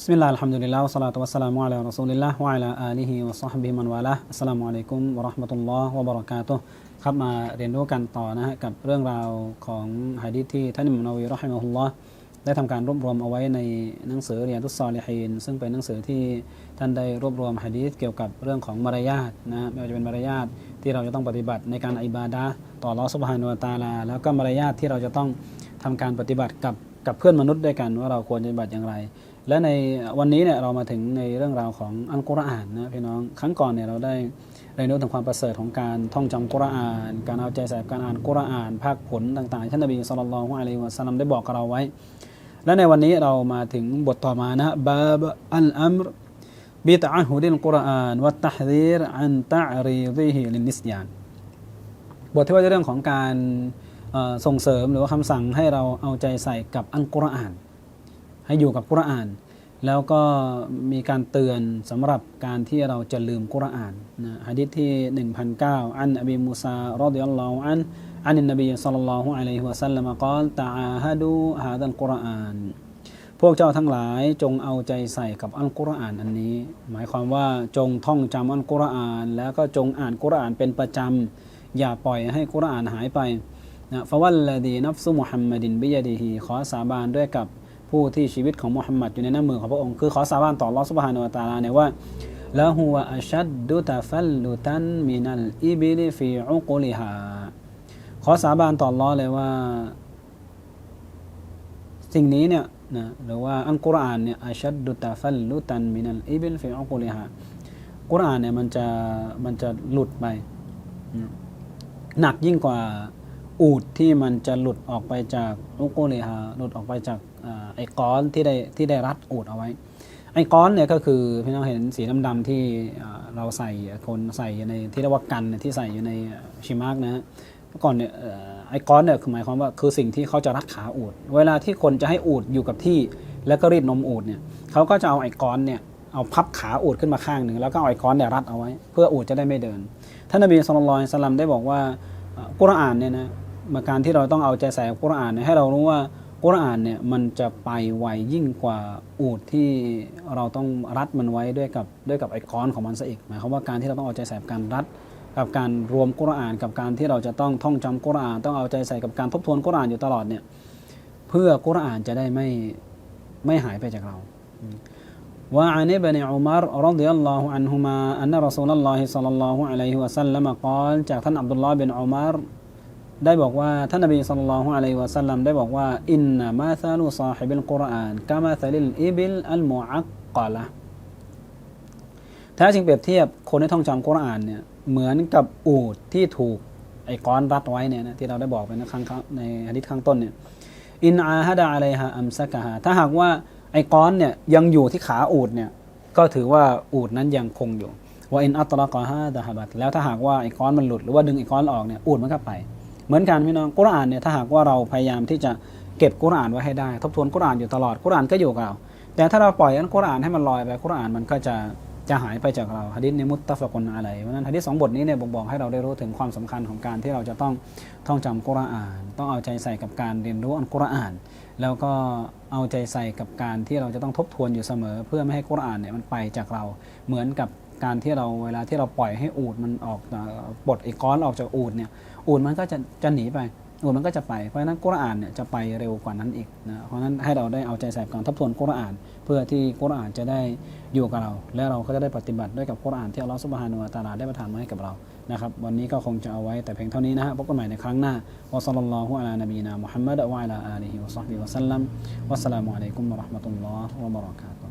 بسم الله الحمد لله والصلاة والسلام على رسول الله وعلى آله وصحبه من والاه السلام عليكم ورحمة الله وبركاته ครับมาเรียนรู้กันต่อนะฮะกับเรื่องราวของฮะดีษที่ท่านอิมามนาวีรอฮิมะฮุลลอฮ์ได้ทำการรวบรวมเอาไว้ในหนังสือเรียนทุสซอลิฮีนซึ่งเป็นหนังสือที่ท่านได้รวบรวมฮะดีษเกี่ยวกับเรื่องของมารยาทนะฮะไม่ว่าจะเป็นมารยาทที่เราจะต้องปฏิบัติในการอิบาดะห์ต่ออัลลอฮ์ซุบฮานุวะตะอาลา แล้วก็มารยาทที่เราจะต้องทำการปฏิบัติกับกับเพื่อนมนุษย์ด้วยกันว่าเราควรจะปฏิบัติอย่างไร และในวันนี้เนี่ยเรามาถึงในเรื่องราวของอัลกุรอานนะพี่น้องครั้งก่อนเนี่ยเราได้เรียนรู้ถึงความประเสริฐของการท่องจำกุรอาน การเอาใจใส่การอ่านกุรอานภาคผลต่างๆท่านนบีสุลต่านละฮ์อะลัยฮิวะสัลลัมได้บอกกับเราไว้ และในวันนี้เรามาถึงบทต่อมานะบาบอัลอัมรบิตะฮุดิลกุรอานวัตตะฮดีรอันตะรีดิฮิลินิสยานบทที่ว่าเรื่องของการส่งเสริมหรือว่าคำสั่งให้เราเอาใจใส่กับอัลกุรอาน ให้อยู่กับกุรอาน แล้วก็มีการเตือนสำหรับการที่เราจะลืมกุรอานนะฮะดิษที่ 1009 อันอบีมูซารอดิยัลลอฮุอันอันนบีศ็อลลัลลอฮุอะลัยฮิวะซัลลัมกล่าวตะอาฮะดูฮาดัลกุรอานพวกเจ้าทั้งหลายจงเอาใจใส่กับอัลกุรอานอันนี้ หมายความว่าจงท่องจำอัลกุรอาน แล้วก็จงอ่านกุรอานเป็นประจำอย่าปล่อยให้กุรอานหายไปนะฟะวัลลดีนัฟซุมุฮัมมัดินบิยะดีฮีขอสาบานด้วยกับ ผู้ที่ชีวิตของมุฮัมมัดอยู่ในน้ำมือของพระองค์ คือขอสาบานต่อลอฮฺซุบฮานะฮูวตาลาเนี่ยว่าละฮูวอัชัดดุตะฟัลลุตันมินัลอิบิลิฟีอุกุลิฮาขอสาบานต่อลอเลยว่า สิ่งนี้เนี่ยนะหรือว่าอัลกุรอานเนี่ยอัชัดดุตะฟัลลุตันมินัลอิบิลฟีอุกุลิฮากุรอานเนี่ยมันจะมันจะหลุดไปหนักยิ่งกว่า อูดที่มันจะหลุดออกไปจากอุกุลิฮาหลุดออกไปจากอไอ้ก้อนที่ได้ที่ได้รัดอูดเอาไว้ ไอ้ก้อนเนี่ยก็คือพี่น้องเห็นสีดำๆที่เราใส่คนใส่อยู่ในที่เรียกว่ากันที่ใส่อยู่ในชิมาร์กนะฮะเมื่อก่อนเนี่ยไอ้ก้อนเนี่ยคือหมายความว่าคือสิ่งที่เขาจะรัดขาอูด เวลาที่คนจะให้อูดอยู่กับที่ แล้วก็รีดนมอูดเนี่ยเขาก็จะเอาไอ้ก้อนเนี่ยเอาพับขาอูดขึ้นมาข้างหนึ่งแล้วก็เอาไอ้ก้อนเนี่ยรัดเอาไว้ เพื่ออูดจะได้ไม่เดินท่านนบีสุลต่านสลัมได้บอกว่าเอ่อกุรอานเนี่ยนะ การที่เราต้องเอาใจใส่กับกุรอานให้เรารู้ว่ากุรอานเนี่ยมันจะไปไวยิ่งกว่าอูดที่เราต้องรัดมันไว้ด้วยกับด้วยกับไอคอนของมันซะอีกหมายความว่าการที่เราต้องเอาใจใส่กับการรัด กับการรวมกุรอาน กับการที่เราจะต้องท่องจำกุรอาน ต้องเอาใจใส่กับการทบทวนกุรอานอยู่ตลอดเนี่ยเพื่อกุรอานจะได้ไม่ไม่หายไปจากเราว่าอันนี้เนอุมารรดิยัลลอฮุอันฮุมาอันนรสูลลอฮิสัลลัลลอฮุอะลัยฮิวะสัลลัมกล่าวจากท่านอับดุลลอฮ์เป็นอุมาร ได้บอกว่าท่านนบีศ็อลลัลลอฮุอะลัยวะสัลลัมได้บอกว่าอินนามาซาลุซาฮิบิลกุรอานกามาซาลิลอิบิลอัลมุอักกะละแท้จริงเปรียบเทียบคนที่ท่องจำกุรอานเนี่ยเหมือนกับอูดที่ถูกไอ้ก้อนรัดไว้เนี่ยนะที่เราได้บอกไปนะครั้งในฮะดิษข้างต้นเนี่ยอินอาฮะดะอะลัยฮะอัมซะกะฮาถ้าหากว่าไอ้ก้อนเนี่ยยังอยู่ที่ขาอูดเนี่ยก็ถือว่าอูดนั้นยังคงอยู่ว่าอินอัตลกะฮะดะฮะบัตแล้วถ้าหากว่าไอ้ก้อนมันหลุดหรือว่าดึงไอ้ก้อนออกเนี่ยอูดมันก็ไป เหมือนกันพี่น้องกุรอานเนี่ยถ้าหากว่าเราพยายามที่จะเก็บกุรอานไว้ให้ได้ ทบทวนกุรอานอยู่ตลอดกุรอานก็อยู่กับเราแต่ถ้าเราปล่อยอันกุรอานให้มันลอยไปกุรอานมันก็จะจะหายไปจากเราฮะดิษในมุตตะฟะกุนอะไรเพราะนั้นฮะดิษสองบทนี้เนี่ยบ่งบอกให้เราได้รู้ถึงความสำคัญของการที่เราจะต้องท่องจำกุรอาน ต้องเอาใจใส่กับการเรียนรู้อันกุรอาน แล้วก็เอาใจใส่กับการที่เราจะต้องทบทวนอยู่เสมอ เพื่อไม่ให้กุรอานเนี่ยมันไปจากเราเหมือนกับ การที่เราเวลาที่เราปล่อยให้อูดมันออกปลดไอ้ก้อนออกจากอูดเนี่ยอูดมันก็จะจะหนีไปอูดมันก็จะไปเพราะฉะนั้นกุรอานเนี่ยจะไปเร็วกว่านั้นอีกนะเพราะฉะนั้นให้เราได้เอาใจใส่กับการทบทวนกุรอาน เพื่อที่กุรอานจะได้อยู่กับเรา และเราก็จะได้ปฏิบัติด้วยกับกุรอานที่อัลลอฮฺสุบฮานุวะตาลาได้ประทานมาให้กับเรานะครับวันนี้ก็คงจะเอาไว้แต่เพียงเท่านี้นะฮะพบกันใหม่ในครั้งหน้าวะซัลลัลลอฮุอะลานบีนามุฮัมมัดวะอะลาอาลีฮิวะซอฮบิวะซัลลัมวัสสลามุอะลัยกุมวะราะห์มะตุลลอฮ์วะบะเราะกาตุฮ์